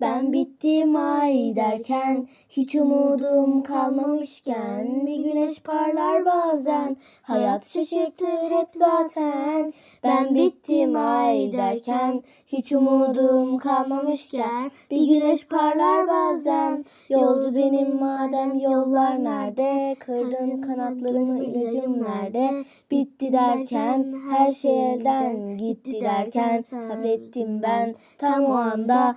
ben bittim ay derken Hiç umudum kalmamışken Bir güneş parlar bazen Hayat şaşırtır hep zaten. Ben bittim ay derken Hiç umudum kalmamışken Bir güneş parlar bazen. Yolcu benim madem yollar nerede Kırdın kanatlarımı ilacım nerede? Bitti derken her şey elden gitti derken Sabrettim ben. Tam o anda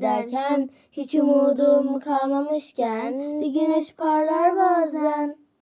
derken Hiç umudum kalmamışken Bir güneş parlar bazen